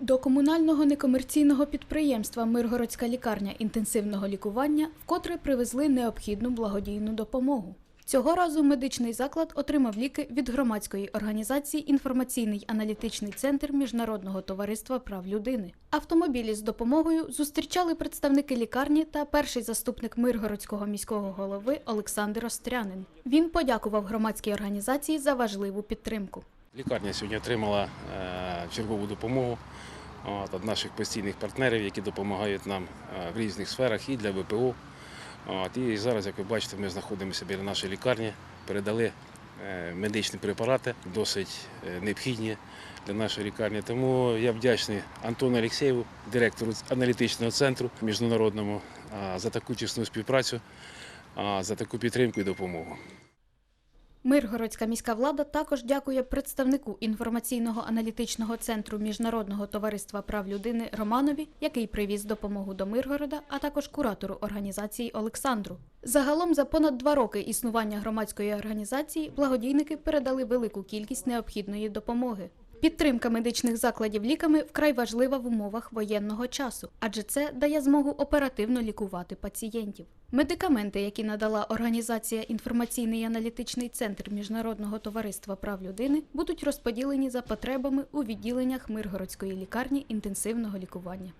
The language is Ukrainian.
До комунального некомерційного підприємства Миргородська лікарня інтенсивного лікування вкотре привезли необхідну благодійну допомогу. Цього разу медичний заклад отримав ліки від громадської організації Інформаційний аналітичний центр Міжнародного товариства прав людини. Автомобілі з допомогою зустрічали представники лікарні та перший заступник Миргородського міського голови Олександр Острянин. Він подякував громадській організації за важливу підтримку. Лікарня сьогодні отримала е, чергову допомогу від наших постійних партнерів, які допомагають нам е, в різних сферах і для ВПО. І зараз, як ви бачите, ми знаходимося біля нашої лікарні, передали е, медичні препарати, досить е, необхідні для нашої лікарні. Тому я вдячний Антону Олексєєву, директору аналітичного центру міжнародному, за таку тісну співпрацю, за таку підтримку і допомогу. Миргородська міська влада також дякує представнику інформаційного аналітичного центру Міжнародного товариства прав людини Романові, який привіз допомогу до Миргорода, а також куратору організації Олександру. Загалом за понад два роки існування громадської організації благодійники передали велику кількість необхідної допомоги. Підтримка медичних закладів ліками вкрай важлива в умовах воєнного часу, адже це дає змогу оперативно лікувати пацієнтів. Медикаменти, які надала організація Інформаційний аналітичний центр Міжнародного товариства прав людини, будуть розподілені за потребами у відділеннях Миргородської лікарні інтенсивного лікування.